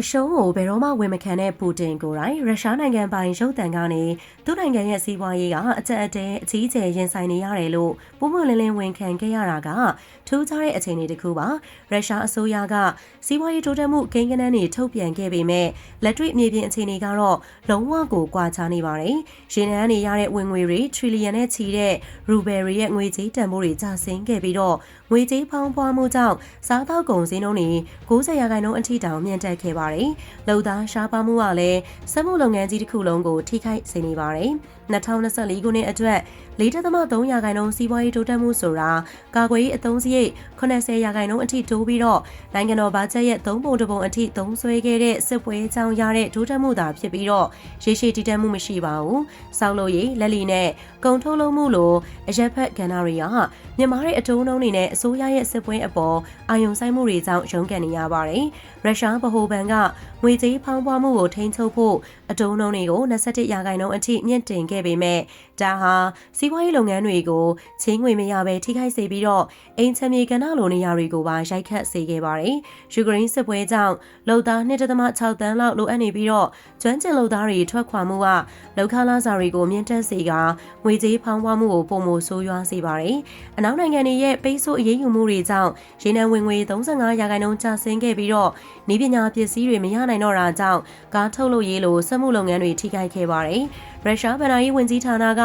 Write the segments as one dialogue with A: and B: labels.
A: အရှုံးကိုဘယ်တော့မှဝန်မခံတဲ့ပူတင်ကိုယ်တိုင်ရုရှားနိုင်ငံပိုင်ရုပ်သံကနေသူ့နိုင်ငံရဲ့စီးပွားရေးကအကြက်အတဲအကြီးအကျယ်ရင်ဆိုင်နေရတယ်လို့ပုံမှန်လင်းလင်းဝန်ခံခဲ့ရတာကထူးခြားတဲ့အခြေအနေတစ်ခုပါရုရှားအစိုးရကစီးပွားရေးတိုးတက်မှုကိန်းဂဏန်းတွေထုတ်ပြန်ခဲ့ပေမဲ့လက်တွေ့မြေပြင်အခြေအနေကတော့လုံးဝကိုကွာခြားနေပါတယ်ရေနံကနေရတဲ့ဝင်ငွေတွေထရီလီယံနဲ့ချီတဲ့ရူဘယ်တွေရဲ့ငွေကြေးတန်ဖိုးတွေကျဆင်းခဲ့ပြီးတော့ ငွေကြေးဖောင်းပွားမှုကြောင့်စားတောက်ကုန်စည်းနှုန်းတွေ90ရာခိုင်နှုန်းအထိတောင်မြင့်တက်ခဲ့ပါတယ်။လုံသားရှားပါမှုကလည်းစက်မှုလုပ်ငန်းကြီးတစ်ခုလုံးကိုထိခိုက်စေနေပါတယ်။2024ခုနှစ်အတွက်4.3ရာခိုင်နှုန်းစီးပွားရေးတိုးတက်မှုဆိုတာကာကွယ်ရေးအသုံးစရိတ်80ရာခိုင်နှုန်းအထိတိုးပြီးတော့နိုင်ငံတော်ဘာဂျက်ရဲ့3ပုံတပုံအထိသုံးစွဲခဲ့တဲ့စစ်ပွဲကြောင့်ရတဲ့တိုးတက်မှုသာဖြစ်ပြီးတော့ရေရှည်တည်တတ်မှုမရှိပါဘူး။စောက်လို့ရလက်လီနဲ့ကုန်ထုတ်လုပ်မှုလိုအရက်ဖက်ကဏ္ဍတွေကမြန်မာရဲ့အတုံးနှုံးတွေနဲ့အစိုးရရဲ့စစ်ပွဲအပေါ်အာရုံစိုက်မှုတွေကြောင့်ရုန်းကန်နေရပါတယ်။ရုရှားဗဟိုဘဏ်ကငွေကြေးဖောင်းပွားမှုကိုထိန်းချုပ်ဖို့အတုံးနှုံးတွေကို27ရာခိုင်နှုန်းအထိမြင့်တင်ခဲ့ပေမဲ့ဒါဟာစီးပွားရေးလုပ်ငန်းတွေကိုချင်းငွေမရဘဲထိခိုက်စေပြီးတော့အိမ်ချမ်းမြေကဏ္ဍလိုနေရာတွေကိုပါရိုက်ခတ်စေခဲ့ပါတယ်။ယူကရိန်းစစ်ပွဲကြောင့်လုံသား1.6တန်းလောက်လိုအပ်နေပြီးတော့ကျွမ်းကျင်လုံသားတွေထွက်ခွာမှုကလောက်ခလာစာတွေကိုမြင့်တက်စေကငွေကြေးဖောင်းပွားမှုကိုပုံမဆိုးရွားစေပါတယ်။အနောက်နိုင်ငံတွေရဲ့ပိတ်ဆို့အရေးယူမှုတွေကြောင့်ရေနံဝင်ငွေ35ရာခိုင်နှုန်းကျဆင်းခဲ့ပြီးတော့နေပညာပစ္စည်းတွေမရနိုင်တော့တာကြောင့်ကားထုတ်လုပ်ရေးလိုစက်မှုလုပ်ငန်းတွေထိခိုက်ခဲ့ပါတယ်။ရုရှားဗဏ္ဍာရေးဝန်ကြီးဌာနက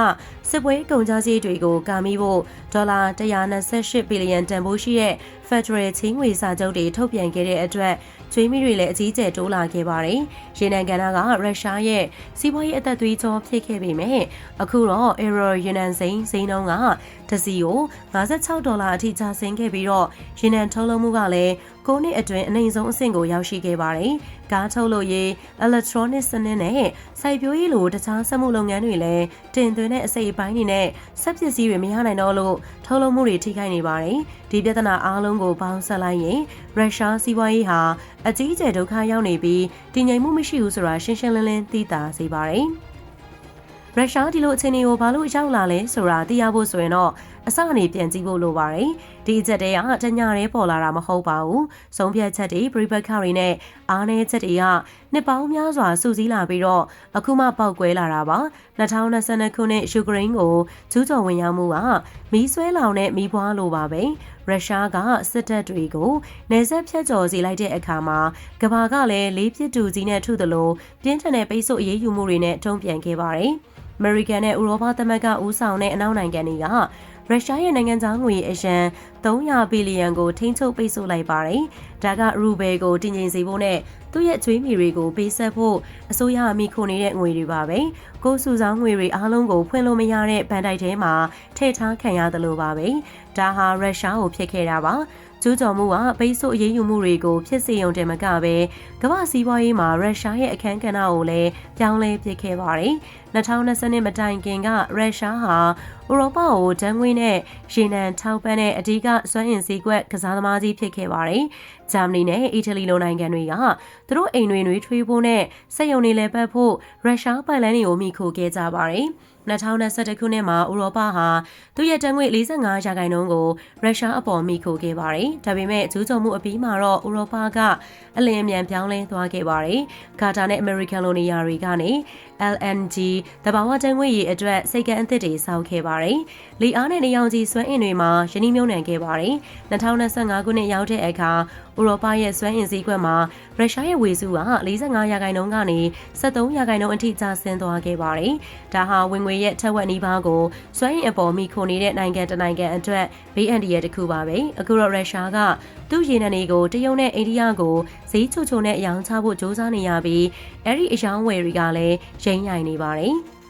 A: စစ်ပွဲကုန်ကျစရိတ်တွေကိုကာမိဖို့ဒေါ်လာ128ဘီလီယံတန်ဖိုးရှိတဲ့ Federal ချင်းငွေစာချုပ်တွေထုတ်ပြန်ခဲ့တဲ့အတွက်ကျွေးမိတွေလည်းအကြီးကျယ်တိုးလာခဲ့ပါတယ်။ရေနံကန်နာကရုရှားရဲ့စီးပွားရေးအသက်သွေးကြောဖြစ်ခဲ့ပေမဲ့အခုတော့ Euro ရေနံစိမ်းစိမ်းနှုန်းက တစီကို56ဒေါ်လာအထိကျဆင်းခဲ့ပြီးတော့ရေနံထုတ်လုပ်မှုကလည်း9နှစ်အတွင်းအနိုင်ဆုံးအဆင့်ကိုရောက်ရှိခဲ့ပါတယ်။ကားထုတ်လုပ်ရေး electronic စနစ်နဲ့စိုက်ပျိုးရေးလိုတခြားစက်မှုလုပ်ငန်းတွေလည်းတင်သွင်းတဲ့အစိတ်အပိုင်းတွေနဲ့စက်ပစ္စည်းတွေမရနိုင်တော့လို့ထုတ်လုပ်မှုတွေထိခိုက်နေပါတယ်။ဒီပြဿနာအားလုံးကိုပေါင်းစပ်လိုက်ရင်ရုရှားစီးပွားရေးဟာအကြီးအကျယ်ဒုက္ခရောက်နေပြီးတည်ငြိမ်မှုမရှိဘူးဆိုတာရှင်းရှင်းလင်းလင်းသိသာစေပါတယ်။ ရုရှားဒီလိုအခြေအနေကိုဘာလို့ရောက်လာလဲဆိုတာသိရဖို့ဆိုရင်တော့အစအနေပြန်ကြည့်ဖို့လိုပါတယ်။ဒီအချက်တွေကတညရဲပေါ်လာတာမဟုတ်ပါဘူး။ဆုံးဖြတ်ချက်တွေပြိပခါတွေနဲ့အားနည်းချက်တွေကနှစ်ပေါင်းများစွာစုစည်းလာပြီးတော့အခုမှပေါက်ကွဲလာတာပါ။2022ခုနှစ်ယူကရိန်းကိုကျူးကျော်ဝင်ရောက်မှုကမီးဆွဲလောင်တဲ့မီးပွားလိုပါပဲ။ရုရှားကစစ်တပ်တွေကိုနေဆက်ဖြတ်ကျော်စီလိုက်တဲ့အခါမှာကဘာကလည်းလေးပြစ်တူကြီးနဲ့ထုသလိုပြင်းထန်တဲ့ပိတ်ဆို့အရေးယူမှုတွေနဲ့တုံ့ပြန်ခဲ့ပါတယ်။ အမေရိကန်နဲ့ဥရောပသမဂ္ဂဦးဆောင်တဲ့အနောက်နိုင်ငံတွေကရုရှားရဲ့နိုင်ငံသားငွေအရန်300ဘီလီယံကိုထိန်းချုပ်ပိတ်ဆို့လိုက်ပါတယ်။ဒါကရူဘယ်ကိုတည်ငြိမ်စေဖို့နဲ့သူ့ရဲ့ကျွေးမီတွေကိုပေးဆက်ဖို့အစိုးရအမိခိုနေတဲ့ငွေတွေပါပဲ။ကိုစုဆောင်ငွေတွေအားလုံးကိုဖွင့်လို့မရတဲ့ဘဏ်တိုက်ထဲမှာထည့်ထားခံရတယ်လို့ပါပဲ။ဒါဟာရုရှားကိုဖြစ်ခဲ့တာပါ။ ကျူးကျော်မှုကပိတ်ဆို့အရေးယူမှုတွေကိုဖြစ်စေုံတင်မကပဲကမ္ဘာစီးပွားရေးမှာရုရှားရဲ့အခမ်းကဏ္ဍကိုလည်းပြောင်းလဲပစ်ခဲ့ပါတယ်။2020မတိုင်ခင်ကရုရှားဟာဥရောပကိုတန်းငွေနဲ့ရေနံထောက်ပံ့တဲ့အဓိကစွမ်းအင်စည်းကွက်ကစားသမားကြီးဖြစ်ခဲ့ပါတယ်။ဂျာမနီနဲ့အီတလီလိုနိုင်ငံတွေကသူတို့အိမ်တွေနှွေးထွေးဖို့နဲ့စက်ရုံတွေလည်းပတ်ဖို့ရုရှားပိုင်လန်းတွေကိုမိခိုခဲ့ကြပါတယ်။ 2021ခုနှစ်မှာဥရောပဟာသူ့ရဲ့တန်ငွေ45ရာခိုင်နှုန်းကိုရုရှားအပေါ်မိခိုခဲ့ပါတယ်။ဒါပေမဲ့ကျူးကျော်မှုအပြီးမှာတော့ဥရောပကအလင်းအမြန်ပြောင်းလဲသွားခဲ့ပါတယ်။ကာတာနဲ့အမေရိကန်လိုနေရာတွေကနေ LNG တဘာဝတန်ငွေရည်အတွက်စိတ်ကန်းအသစ်တွေစောက်ခဲ့ပါတယ်။လီအားနဲ့နေရောင်ကြီးစွမ်းအင်တွေမှာယင်းနှမြုံနှံခဲ့ပါတယ်။2025ခုနှစ်ရောက်တဲ့အခါ ဥရောပရဲ့စွမ်းအင်စည်းကွက်မှာရုရှားရဲ့ဝေစုက45ရာခိုင်နှုန်းကနေ73ရာခိုင်နှုန်းအထိကျဆင်းသွားခဲ့ပါတယ်။ဒါဟာဝင်ငွေရဲ့ထက်ဝက်နီးပါးကိုစွမ်းအင်အပေါ်မိခိုနေတဲ့နိုင်ငံတနိုင်ငံအတွက်ဘေးအန္တရာယ်တစ်ခုပါပဲ။အခုတော့ရုရှားကသူ့ရေနံတွေကိုတရုတ်နဲ့အိန္ဒိယကိုဈေးချိုချိုနဲ့အယောင်ချဖို့စ조사နေရပြီးအဲ့ဒီအယောင်ဝယ်တွေကလည်းရိမ့်ရိုင်နေပါတယ်။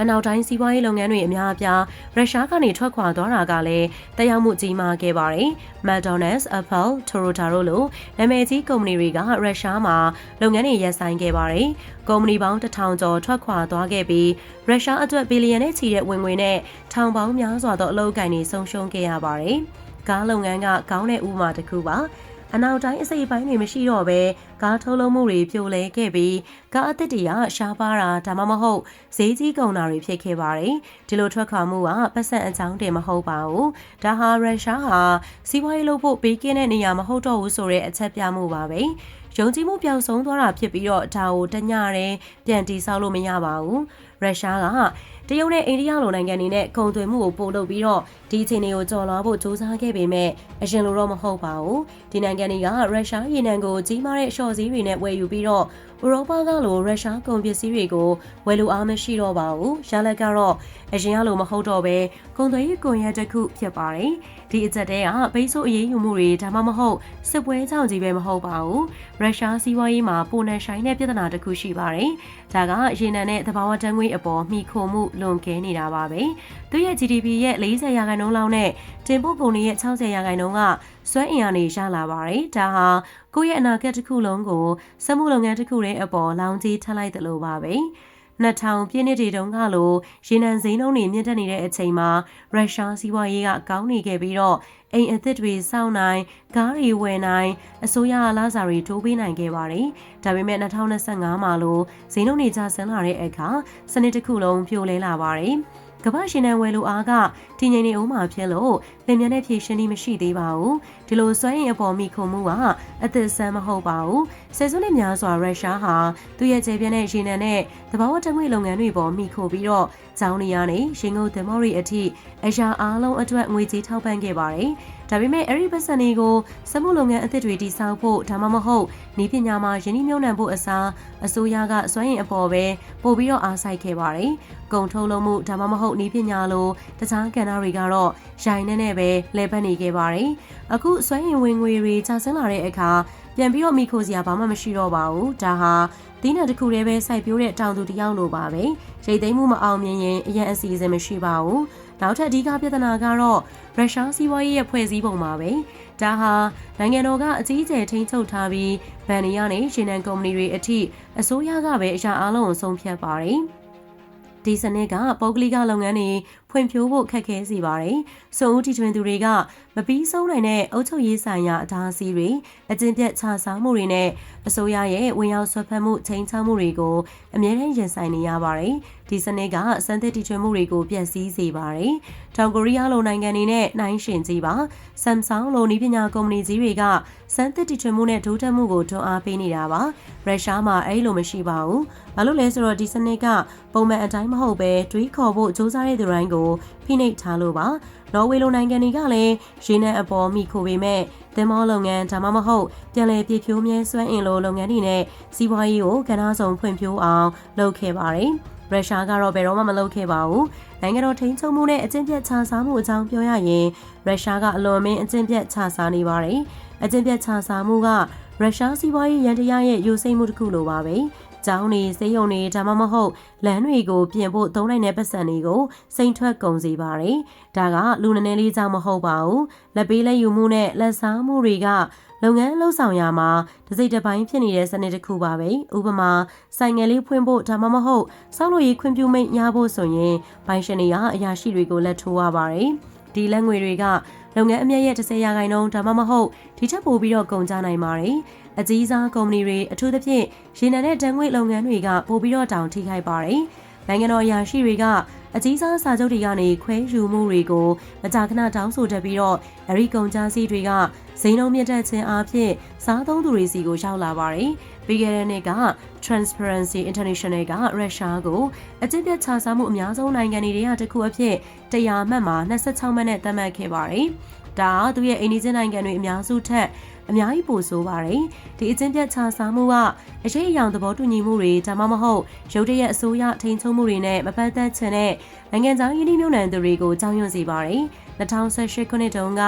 A: အနောက်တိုင်းစီးပွားရေးလုပ်ငန်းတွေအများအပြားရုရှားကနေထွက်ခွာသွားတာကလည်းတရားမှုကြီးမားခဲ့ပါတယ်။ McDonald's, Apple, Toyota တို့လိုနာမည်ကြီးကုမ္ပဏီတွေကရုရှားမှာလုပ်ငန်းတွေရပ်ဆိုင်းခဲ့ပါတယ်။ကုမ္ပဏီပေါင်း1000ကျော်ထွက်ခွာသွားခဲ့ပြီးရုရှားအတွက်ဘီလီယံနဲ့ချီတဲ့ဝင်ငွေနဲ့ထောင်ပေါင်းများစွာသောအလုပ်အကိုင်တွေဆုံးရှုံးခဲ့ရပါတယ်။ကားလုပ်ငန်းကကောင်းတဲ့ဥပမာတစ်ခုပါ။ အနောက်တိုင်းအစိပ်ပိုင်းတွေမရှိတော့ဘဲကားထုတ်လုပ်မှုတွေပြိုလဲခဲ့ပြီးကားအသစ်တွေကရှားပါတာဒါမှမဟုတ်ဈေးကြီးကုန်တာတွေဖြစ်ခဲ့ပါတယ်ဒီလိုထွက်ခွာမှုကပတ်စံအကြောင်းတင်မဟုတ်ပါဘူးဒါဟာရုရှားဟာစီးပွားရေးလုပ်ဖို့ပေးကင်းတဲ့နေရာမဟုတ်တော့ဘူးဆိုတဲ့အချက်ပြမှုပါပဲယုံကြည်မှုပျောက်ဆုံးသွားတာဖြစ်ပြီးတော့ဒါကိုတညရဲပြန်တီဆောက်လို့မရပါဘူးရုရှားက တရုတ်နဲ့အိန္ဒိယလိုနိုင်ငံတွေနဲ့ကုန်သွယ်မှုကိုပို့လုပ်ပြီးတော့ဒီအခြေအနေကိုကျော်လွှားဖို့စူးစမ်းခဲ့ပေမဲ့အရင်လိုတော့မဟုတ်ပါဘူးဒီနိုင်ငံတွေကရုရှားရေနံကိုကြီးမားတဲ့ရှော့စည်းတွေနဲ့ဝယ်ယူပြီးတော့ ဥရောပကလိုရုရှားကုန်ပစ္စည်းတွေကိုဝယ်လိုအားမရှိတော့ပါဘူးရလက်ကတော့အရင်ကလိုမဟုတ်တော့ပဲကုန်သွယ်ရေးကွန်ရက်တစ်ခုဖြစ်ပါတယ်ဒီအချက်တည်းကဘိတ်ဆိုးအရေးယူမှုတွေဒါမှမဟုတ်စစ်ပွဲကြောင့်ကြီးပဲမဟုတ်ပါဘူးရုရှားစီးပွားရေးမှာပိုနန်ဆိုင်တဲ့ပြဿနာတစ်ခုရှိပါတယ်ဒါကရေနံနဲ့သဘာဝဓာတ်ငွေ့အပေါ်မိခိုမှုလွန်ကဲနေတာပါပဲသူရဲ့ GDP ရဲ့40ရာခိုင်နှုန်းလောက်နဲ့တင်ပို့ကုန်တွေရဲ့60ရာခိုင်နှုန်းက စွမ်းအင်အားနေရလာပါတယ်ဒါဟာကိုယ့်ရဲ့အနာဂတ်တစ်ခုလုံးကိုစက်မှုလုပ်ငန်းတစ်ခုရဲ့အပေါ်လောင်ကြီးထပ်လိုက်တယ်လို့ပါပဲ2000ပြည့်နှစ်တွေတုန်းကလိုရေနံစိမ်းနှုန်းတွေမြင့်တက်နေတဲ့အချိန်မှာရုရှားစီးပွားရေးကကောင်းနေခဲ့ပြီးတော့အိမ်အသစ်တွေစောင့်နိုင်ကားတွေဝယ်နိုင်အစိုးရအလားစာတွေတိုးပေးနိုင်ခဲ့ပါတယ်။ဒါပေမဲ့2025မှာလိုဈေးနှုန်းတွေကျဆင်းလာတဲ့အခါစနစ်တစ်ခုလုံးပြိုလဲလာပါတယ်။ကမ္ဘာရှင်နံဝယ်လိုအားကတည်ငြိမ်နေအောင်မှာဖြစ်လို့ လင်မြန်းတဲ့ဖြည့်ရှင်းနည်းမရှိသေးပါဘူးဒီလိုစွမ်းရည်အပေါ်မိခုံမှုကအသစ်ဆန်းမဟုတ်ပါဘူးဆယ်စုနှစ်များစွာရုရှားဟာသူ့ရဲ့ခြေပြင်းတဲ့ရေနံနဲ့တဘာဝတငွေလုပ်ငန်းတွေပေါ်မိခိုပြီးတော့ကျောင်းနေရနေရှင်ကုန်သင်္ဘောတွေအထိအရာအားလုံးအတွက်ငွေကြေးထောက်ပံ့ခဲ့ပါတယ်ဒါပေမဲ့အဲ့ဒီပတ်စံတွေကိုစက်မှုလုပ်ငန်းအသစ်တွေတည်ဆောက်ဖို့ဒါမှမဟုတ်ဤပညာမှာယင်းနှမြုံနှံဖို့အစားအစိုးရကစွမ်းရည်အပေါ်ပဲပို့ပြီးတော့အားစိုက်ခဲ့ပါတယ်။ကုန်ထုတ်လုပ်မှုဒါမှမဟုတ်ဤပညာလိုတခြားကဏ္ဍတွေကတော့ရိုင်းနေနဲ့ပဲလဲပတ်နေခဲ့ပါတယ်။အခုစွမ်းရည်ဝင်ငွေတွေကျဆင်းလာတဲ့အခါပြန်ပြီးတော့မိခိုစရာဘာမှမရှိတော့ပါဘူး။ဒါဟာဒီနယ်တစ်ခုတည်းပဲစိုက်ပျိုးတဲ့တောင်သူတယောက်လိုပါပဲရိတ်သိမ်းမှုမအောင်မြင်ရင်အရင်အစီအစဉ်မရှိပါဘူးနောက်ထပ်အဓိကပြဿနာကတော့ရုရှားစီးပွားရေးရဲ့ဖွဲ့စည်းပုံပါပဲဒါဟာနိုင်ငံတော်ကအကြီးအကျယ်ထိန်းချုပ်ထားပြီးဗန်နီယာနဲ့ရှင်နန်ကုမ္ပဏီတွေအထိအစိုးရကပဲအရာအလုံးကိုဆုံးဖြတ်ပါတယ်ဒီစနစ်ကပုဂ္ဂလိကလုပ်ငန်းတွေဖွံ့ဖြိုးဖို့ခက်ခဲစေပါတယ်။စုံဦးတီထွင်သူတွေကမပြီးဆုံးနိုင်တဲ့အုပ်ချုပ်ရေးဆိုင်ရာအတားအဆီးတွေအကျင့်ပြတ်ခြစားမှုတွေနဲ့အစိုးရရဲ့ဝင်ရောက်ဆွတ်ဖက်မှုချိန်ချမှုတွေကိုအမြဲတမ်းရင်ဆိုင်နေရပါတယ်။ဒီစနစ်ကစမ်းသစ်တီထွင်မှုတွေကိုပြည့်စည်စေပါတယ်။တောင်ကိုရီးယားလိုနိုင်ငံတွေနဲ့နှိုင်းယှဉ်ကြည့်ပါ။ Samsung လိုနည်းပညာကုမ္ပဏီကြီးတွေကစမ်းသစ်တီထွင်မှုနဲ့ဒိုးတက်မှုကိုတွန်းအားပေးနေတာပါ။ရုရှားမှာအဲ့လိုမရှိပါဘူး။ဘာလို့လဲဆိုတော့ဒီစနစ်ကပုံမှန်အတိုင်းမဟုတ်ပဲတွေးခေါ်ဖို့စ조사တဲ့သူတိုင်းကိုဖိနှိပ်ထားလို့ပါနော်ဝေလိုနိုင်ငံတွေကလည်းရေနံအပေါ်မိခိုပေမဲ့သင်္ဘောလုပ်ငန်းဒါမှမဟုတ်ပြန်လည်ပြည့်ဖြိုးမြဲစွမ်းအင်လိုလုပ်ငန်းတွေနဲ့စီးပွားရေးကိုကဏ္ဍဆောင်ဖွံ့ဖြိုးအောင်လုပ်ခဲ့ပါတယ်ရုရှားကတော့ဘယ်တော့မှမလုပ်ခဲ့ပါဘူး။နိုင်ငံတော်ထိန်းချုပ်မှုနဲ့အကျင့်ပြတ်ခြစားမှုအကြောင်းပြောရရင်ရုရှားကအလွန်မင်းအကျင့်ပြတ်ခြစားနေပါတယ်။အကျင့်ပြတ်ခြစားမှုကရုရှားစီးပွားရေးရန်တရားရဲ့ယူဆမှုတစ်ခုလိုပါပဲ။ ကျောင်းတွေစေယုံတွေဒါမှမဟုတ်လမ်းတွေကိုပြင်ဖို့သုံးနိုင်တဲ့ပတ်စံတွေကိုစိန်ထွက်ကုန်စေပါတယ်။ဒါကလူနည်းနည်းလေးကြောင့်မဟုတ်ပါဘူး။လက်ပေးလက်ယူမှုနဲ့လက်စားမှုတွေကလုပ်ငန်းလှုပ်ဆောင်ရာမှာတစိမ့်တစ်ပိုင်းဖြစ်နေတဲ့စနစ်တစ်ခုပါပဲဥပမာဆိုင်ငယ်လေးဖွင့်ဖို့ဒါမှမဟုတ်စောက်လို့ရေးခွင့်ပြုမိတ်ရဖို့ဆိုရင်ဘိုင်ရှင်တွေကအရာရှိတွေကိုလက်ထိုးရပါတယ်ဒီလက်ငွေတွေကလုပ်ငန်းအမြတ်ရဲ့30ရာခိုင်နှုန်းဒါမှမဟုတ်ဒီထက်ပိုပြီးတော့ကုန်ကျနိုင်ပါတယ် အကြီးစားကုမ္ပဏီတွေအထူးသဖြင့်ရေနံနဲ့တန်ငွေလုပ်ငန်းတွေကပိုပြီးတော့တောင်ထိခိုက်ပါတယ်။နိုင်ငံတော်အရာရှိတွေကအကြီးစားစာချုပ်တွေကနေခွဲယူမှုတွေကိုမကြာခဏတောင်းဆိုတတ်ပြီးတော့အရိကုန်ကြားစီတွေကဇိမ်းလုံးမြင့်တက်ခြင်းအပြင်စားသုံးသူတွေစီကိုရောက်လာပါတယ်။ပြီးခဲ့တဲ့နှစ်က Transparency International ကရုရှားကိုအကျင့်ပြတ်ခြစားမှုအများဆုံးနိုင်ငံတွေထဲကတစ်ခုအဖြစ်တရားမှတ်မှာ26မှတ်နဲ့သတ်မှတ်ခဲ့ပါတယ်။ဒါသူရဲ့အိန္ဒိယနိုင်ငံတွေအများစုထက် အများကြီးပိုဆိုးပါတယ်။ဒီအကျင့်ပြတ်ခြားစားမှုကအရေးအယောင်သဘောတူညီမှုတွေဒါမှမဟုတ်ရုတ်တရက်အစိုးရထိန်းချုပ်မှုတွေနဲ့မပတ်သက်ချင်တဲ့နိုင်ငံခြားယင်းနှမြုံနှံသူတွေကိုကြောက်ရွံ့စေပါတယ်။2018ခုနှစ်တုန်းက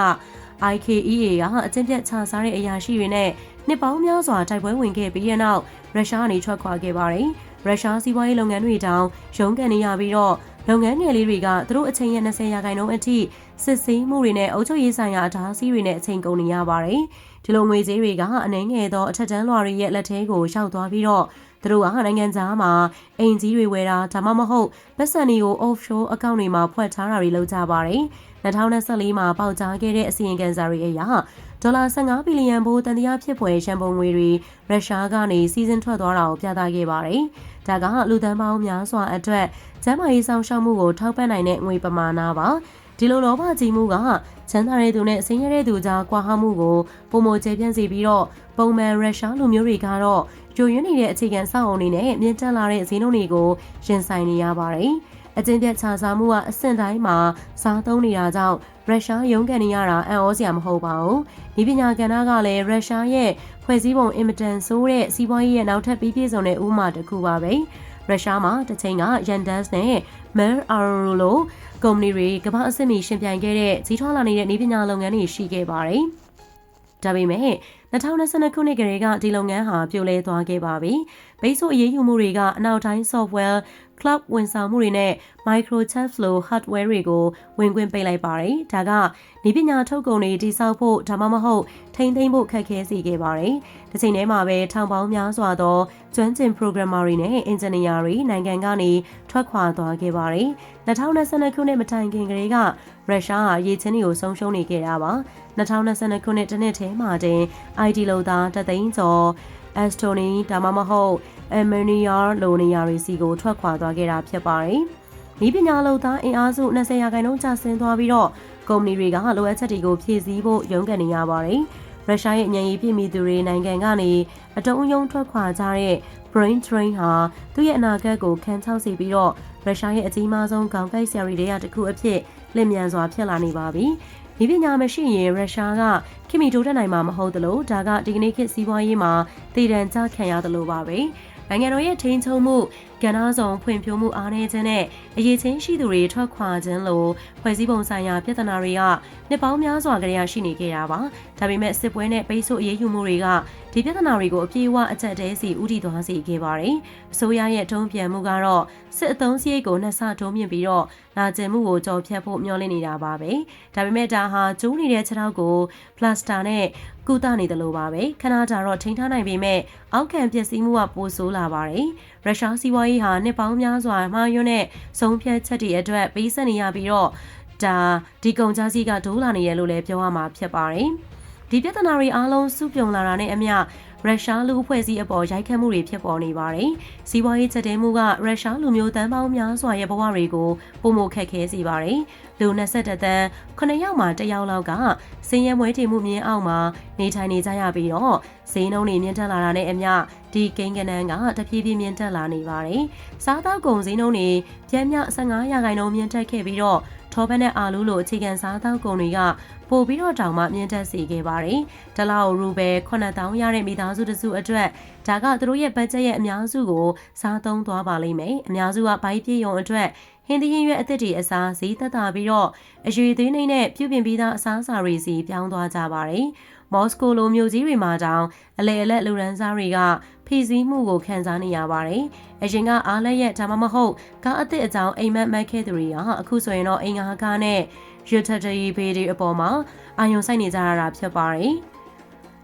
A: IKEA ကအကျင့်ပြတ်ခြားစားတဲ့အရာရှိတွေနဲ့နှစ်ပေါင်းများစွာတိုက်ပွဲဝင်ခဲ့ပြီးတဲ့နောက်ရုရှားကနေထွက်ခွာခဲ့ပါတယ်။ရုရှားစီးပွားရေးလုပ်ငန်းတွေတောင်ရုန်းကန်နေရပြီးတော့လုပ်ငန်းငယ်လေးတွေကသူတို့အချိန်ရဲ့20ရာခိုင်နှုန်းအထိစစ်ဆေးမှုတွေနဲ့အုပ်ချုပ်ရေးဆိုင်ရာအတားအဆီးတွေနဲ့အချိန်ကုန်နေရပါတယ်။ ဒီလိုငွေကြေးတွေကအနေငယ်သောအထက်တန်းလွှာတွေရဲ့လက်ထဲကိုရောက်သွားပြီးတော့သူတို့ကနိုင်ငံသားမှာအိမ်ကြီးတွေဝယ်တာဒါမှမဟုတ်ပတ်စံတွေကို offshore အကောင့်တွေမှာဖွက်ထားတာတွေလုပ်ကြပါတယ်။2024မှာပေါက်ကြားခဲ့တဲ့အစီရင်ခံစာတွေအရဒေါ်လာ15ဘီလီယံဘိုးတန်တရားဖြစ်ပွဲရန်ပုံငွေတွေရုရှားကနေစီးစင်းထွက်သွားတာကိုပြသခဲ့ပါတယ်။ဒါကလူသန်းပေါင်းများစွာအတွက်ကျန်းမာရေးဆောင်ရှောက်မှုကိုထောက်ပံ့နိုင်တဲ့ငွေပမာဏပါ။ဒီလိုလောဘကြီးမှုက ချမ်းသာတဲ့သူနဲ့ဆင်းရဲတဲ့သူကြားကွာဟမှုကိုပုံမကျေပြန့်စေပြီးတော့ပုံမှန်ရုရှားလူမျိုးတွေကတော့ကျိုရင်းနေတဲ့အခြေခံစောင့်အုံတွေနဲ့မြင့်တက်လာတဲ့ဈေးနှုန်းတွေကိုရင်ဆိုင်နေရပါတယ်။အကျဉ်းပြတ်ခြားစားမှုကအဆင့်တိုင်းမှာစားသုံးနေတာကြောင့်ရုရှားရုံးကန်နေရတာအံ့ဩစရာမဟုတ်ပါဘူး။ဒီပညာကဏ္ဍကလည်းရုရှားရဲ့ဖွဲ့စည်းပုံအင်မတန်ဆိုးတဲ့စီးပွားရေးရဲ့နောက်ထပ်ပြီးပြည့်စုံတဲ့ဥပမာတစ်ခုပါပဲ။ရုရှားမှာတစ်ချိန်က Yandex နဲ့ Mer Aro လိုကုမ္ပဏီတွေကမ္ဘာအဆင့်မီရှင်ပြိုင်ခဲ့တဲ့ကြီးထွားလာနေတဲ့နည်းပညာလုပ်ငန်းတွေရှိခဲ့ပါတယ်။ဒါပေမဲ့2022ခုနှစ်ကလေးကဒီလုပ်ငန်းဟာပြိုလဲသွားခဲ့ပါပြီ။ ဘိတ်ဆိုအရေးယူမှုတွေကအနောက်တိုင်း software cloud ဝန်ဆောင်မှုတွေနဲ့ microchip flow hardware တွေကိုဝင်ခွင့်ပေးလိုက်ပါတယ်။ဒါကဤပညာထုတ်ကုန်တွေတိစောက်ဖို့ဒါမှမဟုတ်ထိမ့်သိမ်းဖို့ခက်ခဲစေခဲ့ပါတယ်။ဒီချိန်ထဲမှာပဲထောင်ပေါင်းများစွာသောကျွမ်းကျင် programmer တွေနဲ့ engineer တွေနိုင်ငံကနေထွက်ခွာသွားခဲ့ပါတယ်။2022ခုနှစ်မတိုင်ခင်ကလေးကရုရှားဟာရေချင်းတွေကိုဆုံးရှုံးနေခဲ့တာပါ2022ခုနှစ်တစ်နှစ်ထဲမှာတင် IT လောက်သားတသိန်းကျော် Estonia ဒါမှမဟုတ် Armenia လိုနေရာတွေစီကိုထွက်ခွာသွားခဲ့တာဖြစ်ပါတယ်။ဤပညာလောက်သားအင်အားစု20ရာခိုင်နှုန်းကျဆင်းသွားပြီးတော့ကုမ္ပဏီတွေကလိုအပ်ချက်တွေကိုဖြည့်ဆည်းဖို့ရုန်းကန်နေရပါတယ်။ရုရှားရဲ့အញ្ញံရေးပြည်မီသူတွေနိုင်ငံကနေအတုံးယုံထွက်ခွာကြတဲ့ Brain Train ဟာသူ့ရဲ့အနာဂတ်ကိုခံချောက်စေပြီးတော့ရုရှားရဲ့အကြီးမားဆုံးခေါင်းကိုက်ဆရာတွေကတစ်ခုအဖြစ်လင်မြန်စွာဖြစ်လာနေပါပြီ။ ဒီပညာမရှိရင်ရုရှားကခင်မီတိုးတက်နိုင်မှာမဟုတ်သလိုဒါကဒီကနေ့ခေတ်စီးပွားရေးမှာတည်တံ့ကြခံရသလိုပါပဲ။နိုင်ငံတော်ရဲ့ထိန်းချုပ်မှု ကဏ္ဍဆောင်ဖွံ့ဖြိုးမှုအားနည်းခြင်းနဲ့အရေးချင်းရှိသူတွေထွက်ခွာခြင်းလိုဖွဲ့စည်းပုံဆိုင်ရာပြဿနာတွေကနှစ်ပေါင်းများစွာကတည်းကရှိနေခဲ့တာပါဒါပေမဲ့စစ်ပွဲနဲ့ပိတ်ဆို့အရေးယူမှုတွေကဒီပြဿနာတွေကိုအပြေအဝအကျက်တဲစီဥတီသွားစေခဲ့ပါတယ်အစိုးရရဲ့တုံ့ပြန်မှုကတော့စစ်အုံစရိတ်ကိုနှစ်ဆတိုးမြင့်ပြီးတော့လာကျင်မှုကိုကြော်ဖြတ်ဖို့မျှော်လင့်နေတာပါပဲဒါပေမဲ့ဒါဟာကျိုးနေတဲ့ခြေထောက်ကိုပလတ်စတာနဲ့ ကုသနေတယ်လို့ပါပဲခဏတာတော့ထိန်းထားနိုင်ပေမဲ့အောက်ခံပျက်စီးမှုကပိုဆိုးလာပါတယ်ရုရှားစီးပွားရေးဟာနှစ်ပေါင်းများစွာမှားယွန်းတဲ့ဆုံးဖြတ်ချက်တွေအတွက်ပေးဆက်နေရပြီးတော့ဒါဒီကုန်ကြစည်ကဒိုးလာနေရလို့လည်းပြောရမှာဖြစ်ပါတယ်ဒီပြဿနာတွေအားလုံးစုပြုံလာတာနဲ့အမျှ ရုရှားလူအဖွဲ့အစည်းအပေါ်ရိုက်ခတ်မှုတွေဖြစ်ပေါ်နေပါတယ်။စီးပွားရေးချက်တဲမှုကရုရှားလူမျိုးတန်းပေါင်းများစွာရဲ့ဘဝတွေကိုပုံမခက်ခဲစေပါတယ်။လူ22တန်း9ယောက်မှာ1ယောက်လောက်ကစင်းရဲမွေးတည်မှုမြင်းအောင်မှာနေထိုင်နေကြရပြီးတော့ဈေးနှုန်းတွေမြင့်တက်လာတာနဲ့အမျှဒီကိန်းကနန်းကတဖြည်းဖြည်းမြင့်တက်လာနေပါတယ်။စားသောက်ကုန်ဈေးနှုန်းတွေပြန်မြ15ရာခိုင်နှုန်းမြင့်တက်ခဲ့ပြီးတော့ ထောပတ်နဲ့အာလူးလိုအခြေခံစားသောက်ကုန်တွေကပို့ပြီးတော့တောင်မှမြင့်တက်စေခဲ့ပါတယ်။ဒလောက်ရူဘယ်9000ရတဲ့မိသားစုတစုအတွက်ဒါကသူတို့ရဲ့ဘတ်ဂျက်ရဲ့အများစုကိုစားသုံးသွားပါလိမ့်မယ်။အများစုကဘိုင်းပြေယုံအတွက်ဟင်းသီးဟင်းရွက်အသစ်တွေအစားဈေးသက်သာပြီးတော့အရွေသွေးနှိမ့်နဲ့ပြုပြင်ပြီးသားအစားအစာတွေစီပြောင်းသွားကြပါတယ်။မော်စကိုလိုမြို့ကြီးတွေမှာတောင်အလေအလက်လူရန်စားတွေက ဖီစည်းမှုကိုခံစားနေရပါတယ်။အရင်ကအားလက်ရက်ဒါမှမဟုတ်ကားအသစ်အကြောင်းအိမ်မက်မက်ခဲ့သူတွေကအခုဆိုရင်တော့အင်္ဂါကားနဲ့ယူထတရီဘေးတွေအပေါ်မှာအာယုံဆိုင်နေကြရတာဖြစ်ပါတယ်။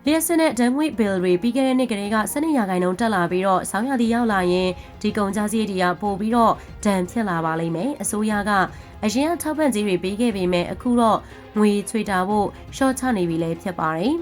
A: လျှက်စနဲ့ဒန်ငွေဘယ်တွေပြီးခဲ့တဲ့နှစ်ကလေးက12ရာခိုင်နှုန်းတက်လာပြီးတော့ဆောင်းရာသီရောက်လာရင်ဒီကုန်ကြစည်တွေကပို့ပြီးတော့ဒဏ်ဖြစ်လာပါလိမ့်မယ်အစိုးရကအရင်ကထောက်ပံ့ကြေးတွေပေးခဲ့ပေမဲ့အခုတော့ငွေချွေတာဖို့ရှော့ချနေပြီလည်းဖြစ်ပါတယ်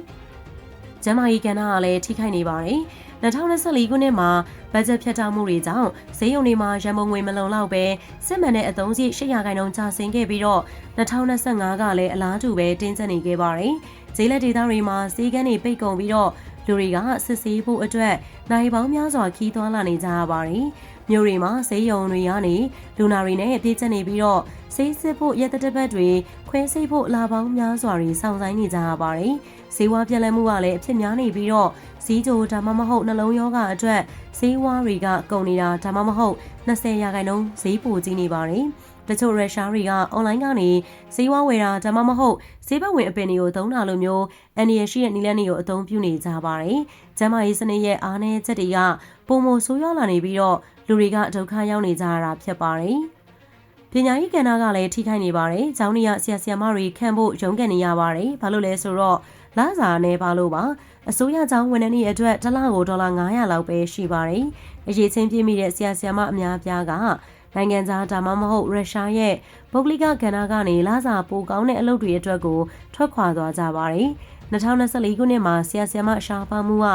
A: ။ကျမကြီးကဏ္ဍကလည်းထိခိုက်နေပါတယ်။ 2024ခုနှစ်မှာဘတ်ဂျက်ဖြတ်တောက်မှုတွေကြောင့်ဈေးရုံတွေမှာရန်ပုံငွေမလုံလောက်ပဲစစ်မှန်တဲ့အသုံးစရိတ်800ခိုင်နှုန်းကျဆင်းခဲ့ပြီးတော့2025ကလည်းအလားတူပဲတင်းကျပ်နေခဲ့ပါတယ်။ဈေးလက်ဒေသတွေမှာဈေးကန်းတွေပိတ်ကုန်ပြီးတော့လူတွေကစစ်ဆေးဖို့အတွက်နိုင်ပေါင်းများစွာခီးသွွာလာနေကြရပါတယ်။မြို့တွေမှာဈေးရုံတွေကနေလူနာတွေနဲ့ပြေးကျနေပြီးတော့ဆေးစစ်ဖို့ရက်တပတ်တွေခွဲစိတ်ဖို့လာပေါင်းများစွာတွေစောင့်ဆိုင်နေကြရပါတယ်။ဈေးဝါပြက်လက်မှုကလည်းအဖြစ်များနေပြီးတော့ ဈေးကြိုဒါမှမဟုတ်နှလုံးရောဂါအတွက်ဈေးဝါတွေကကုန်နေတာဒါမှမဟုတ်20ရာခိုင်နှုန်းဈေးပိုကြီးနေပါတယ်။တချို့ရုရှားတွေကအွန်လိုင်းကနေဈေးဝါဝယ်တာဒါမှမဟုတ်ဈေးဘက်ဝင်အပင်တွေကိုသုံးတာလိုမျိုးအန်ဒီရရှိတဲ့နီလန်းတွေကိုအသုံးပြုနေကြပါတယ်။ကျန်းမာရေးစနစ်ရဲ့အားနည်းချက်တွေကပုံမဆိုးရွားလာနေပြီးတော့လူတွေကဒုက္ခရောက်နေကြရတာဖြစ်ပါတယ်။ပညာရေးကဏ္ဍကလည်းထိခိုက်နေပါတယ်။ကျောင်းနေရဆရာဆရာမတွေခန့်ဖို့ရုန်းကန်နေရပါတယ်။ဘာလို့လဲဆိုတော့ လစာနဲ့ပါလို့ပါအစိုးရကြောင်းဝန်ထမ်းတွေအတွက်တစ်လကိုဒေါ်လာ900လောက်ပဲရှိပါတယ်။အရေးချင်းပြည့်မိတဲ့ဆရာဆရာမအများပြားကနိုင်ငံသားဒါမှမဟုတ်ရုရှားရဲ့ပုဂ္ဂလိကကဏ္ဍကနေလစာပိုကောင်းတဲ့အလုပ်တွေအတွက်ကိုထွက်ခွာသွားကြပါတယ်။2024ခုနှစ်မှာဆရာဆရာမရှားပါမှုက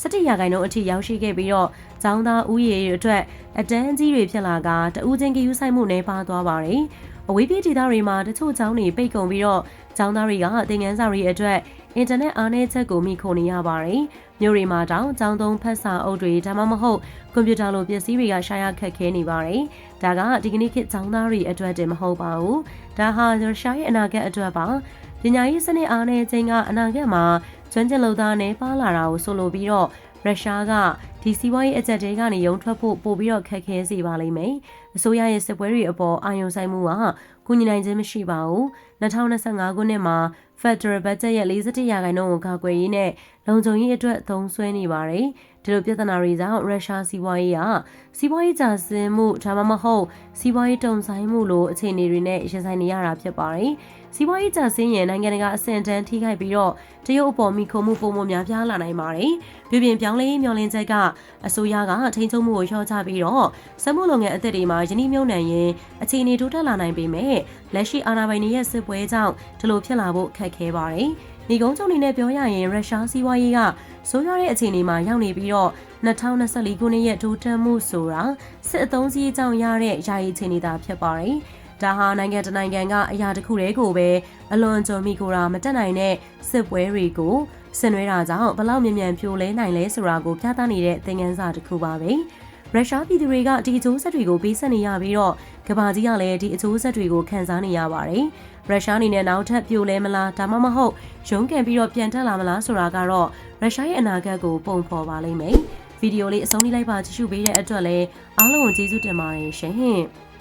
A: 17ရာခိုင်နှုန်းအထိရောက်ရှိခဲ့ပြီးတော့ကျောင်းသားဦးရေအတွက်အတန်းကြီးတွေဖြစ်လာကတဦးချင်းကယူဆိုင်မှုနှဲပါသွားပါတယ်။အဝေးပြေးဒေသတွေမှာတချို့ကျောင်းတွေပိတ်ကုန်ပြီးတော့ ကျောင်းသားတွေကသင်ခန်းစာတွေအတွက်အင်တာနက်အားနည်းချက်ကိုမိခိုနေရပါတယ်။မြို့တွေမှာတောင်ကျောင်းသုံးဖက်စာအုပ်တွေဒါမှမဟုတ်ကွန်ပျူတာလိုပစ္စည်းတွေကရှာရခက်ခဲနေပါတယ်။ဒါကဒီကနေ့ခေတ်ကျောင်းသားတွေအတွက်တင်မဟုတ်ပါဘူး။ဒါဟာရုရှားရဲ့အနာဂတ်အတွက်ပါ။ပညာရေးစနစ်အားနည်းခြင်းကအနာဂတ်မှာကျွမ်းကျင်လုံသားနဲ့ပါလာတာကိုဆိုလိုပြီးတော့ရုရှားကဒီစီးပွားရေးအကြက်တဲကနေရုံထွက်ဖို့ပို့ပြီးတော့ခက်ခဲစေပါလိမ့်မယ်။အစိုးရရဲ့စစ်ပွဲတွေအပေါ်အာရုံစိုက်မှုက ကုညီနိုင်ခြင်းမရှိပါဘူး။2025ခုနှစ်မှာ Federal Budget ရဲ့41ရာခိုင်နှုန်းကိုကာကွယ်ရေးနဲ့လုံခြုံရေးအတွက်သုံးစွဲနေပါတယ်။ဒီလိုပြဿနာတွေကြောင့်ရုရှားစီးပွားရေးကစီးပွားရေးကျဆင်းမှုဒါမှမဟုတ်စီးပွားရေးတုံဆိုင်မှုလိုအခြေအနေတွေနဲ့ရင်ဆိုင်နေရတာဖြစ်ပါတယ်။ စီးပွားရေးကျဆင်းရင်နိုင်ငံတကာအဆင့်တန်းထိခိုက်ပြီးတော့တရုတ်အပေါ်မိခိုမှုပုံမများပြားလာနိုင်ပါတယ်။ပြည်ပြင်ပြောင်းလဲရေးမျှော်လင့်ချက်ကအစိုးရကထိန်းချုပ်မှုကိုလျှော့ချပြီးတော့စက်မှုလုပ်ငန်းအသစ်တွေမှာယင်းနှမြုံနှံရင်အခြေအနေတိုးတက်လာနိုင်ပေမဲ့လက်ရှိအာဏာပိုင်တွေရဲ့စစ်ပွဲကြောင့်ဒီလိုဖြစ်လာဖို့ခက်ခဲပါတယ်။ဒီကုန်းချုပ်နေနဲ့ပြောရရင်ရုရှားစီးပွားရေးကဆိုးရွားတဲ့အခြေအနေမှာရောက်နေပြီးတော့2024ခုနှစ်ရဲ့တိုးတက်မှုဆိုတာစစ်အုံစည်းကြောင့်ရတဲ့ယာယီအခြေအနေသာဖြစ်ပါတယ်။ ဒါဟာနိုင်ငံတနိုင်ငံကအရာတစ်ခုတည်းကိုပဲအလွန်ကြုံမိကိုတာမတက်နိုင်တဲ့စစ်ပွဲတွေကိုဆင်နွှဲတာကြောင့်ဘလောက်မြန်မြန်ပြိုလဲနိုင်လဲဆိုတာကိုပြသနေတဲ့သင်ခန်းစာတစ်ခုပါပဲ။ရုရှားပြည်သူတွေကဒီအကျိုးဆက်တွေကိုပေးဆက်နေရပြီးတော့ကမ္ဘာကြီးကလည်းဒီအကျိုးဆက်တွေကိုခံစားနေရပါတယ်။ရုရှားအနေနဲ့နောက်ထပ်ပြိုလဲမလားဒါမှမဟုတ်ရုန်းကန်ပြီးတော့ပြန်တက်လာမလားဆိုတာကတော့ရုရှားရဲ့အနာဂတ်ကိုပုံဖော်ပါလိမ့်မယ်။ဗီဒီယိုလေးအဆုံးထိလိုက်ပါကြည့်ရှုပေးတဲ့အတွက်လည်းအားလုံးကိုကျေးဇူးတင်ပါတယ်ရှင်။